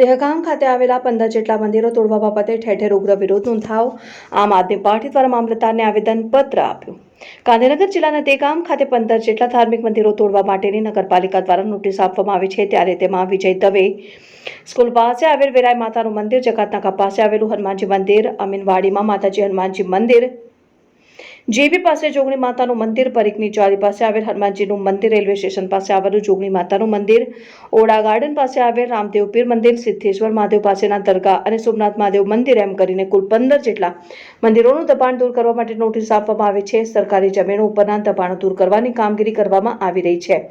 દહેગામ ખાતે આવેલા પંદર જેટલા મંદિરો તોડવા બાબતે ઠેર ઠેર ઉગ્ર વિરોધ નોંધાવો આમ આદમી પાર્ટી દ્વારા મામલતદારને આવેદનપત્ર આપ્યું. ગાંધીનગર જિલ્લાના દેગામ ખાતે પંદર જેટલા ધાર્મિક મંદિરો તોડવા માટેની નગરપાલિકા દ્વારા નોટિસ આપવામાં આવી છે. ત્યારે તેમાં વિજય દવે, સ્કૂલ પાસે આવેલ વેરાય માતાનું મંદિર જકાતનાકા પાસે આવેલું હનુમાનજી મંદિર, અમીનવાડીમાં માતાજી હનુમાનજી મંદિર જેબી પાસે જોગણી માતાનું મંદિર પરિકની ચાલી પાસે આવેલ હનુમાનજીનું મંદિર, રેલવે સ્ટેશન પાસે આવેલું જોગણી માતાનું મંદિર, ઓડા ગાર્ડન પાસે આવેલ રામદેવ પીર મંદિર, સિદ્ધેશ્વર મહાદેવ પાસેના દરગાહ અને સોમનાથ મહાદેવ મંદિર એમ કરીને કુલ પંદર જેટલા મંદિરોનું દબાણ દૂર કરવા માટે નોટિસ આપવામાં આવી છે. સરકારી જમીનો ઉપરના દબાણો દૂર કરવાની કામગીરી કરવામાં આવી રહી છે.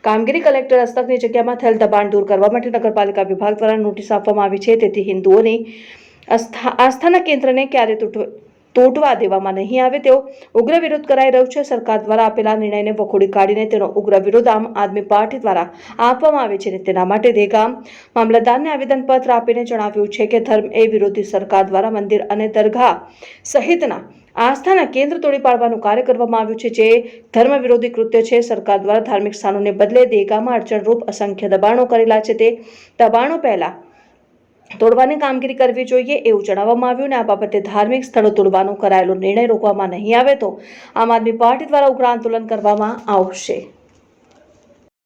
કામગીરી કલેક્ટર હસ્તકની જગ્યામાં થયેલ દબાણ દૂર કરવા માટે નગરપાલિકા વિભાગ દ્વારા નોટિસ આપવામાં આવી છે. તેથી હિન્દુઓની આસ્થા, આસ્થાના કેન્દ્રને ક્યારે તૂટવ- તૂટવા દેવામાં નહીં આવે તેવો ઉગ્ર વિરોધ કરાઈ રહ્યો છે. સરકાર દ્વારા આપેલા નિર્ણયને વખોડી કાઢીને તેનો ઉગ્ર વિરોધ આમ આદમી પાર્ટી દ્વારા આપવામાં આવે છે અને તેના માટે દેગામ મામલતદારને આવેદનપત્ર આપીને જણાવ્યું છે કે ધર્મ એ વિરોધી સરકાર દ્વારા મંદિર અને દરગાહ સહિતના આસ્થાના કેન્દ્ર તોડી પાડવાનું કાર્ય કરવામાં આવ્યું છે. જે ધર્મ વિરોધી કૃત્ય છે, સરકાર દ્વારા ધાર્મિક સ્થાનોને બદલે દેગામાં અડચણરૂપ અસંખ્ય દબાણો કરેલા છે. તે દબાણો પહેલા તોડવાની કામગીરી કરવી જોઈએ એવું જણાવવામાં આવ્યું અને આ બાબતે ધાર્મિક સ્થળો તોડવાનો કરાયેલો નિર્ણય રોકવામાં નહીં આવે તો આમ આદમી પાર્ટી દ્વારા ઉગ્ર આંદોલન કરવામાં આવશે.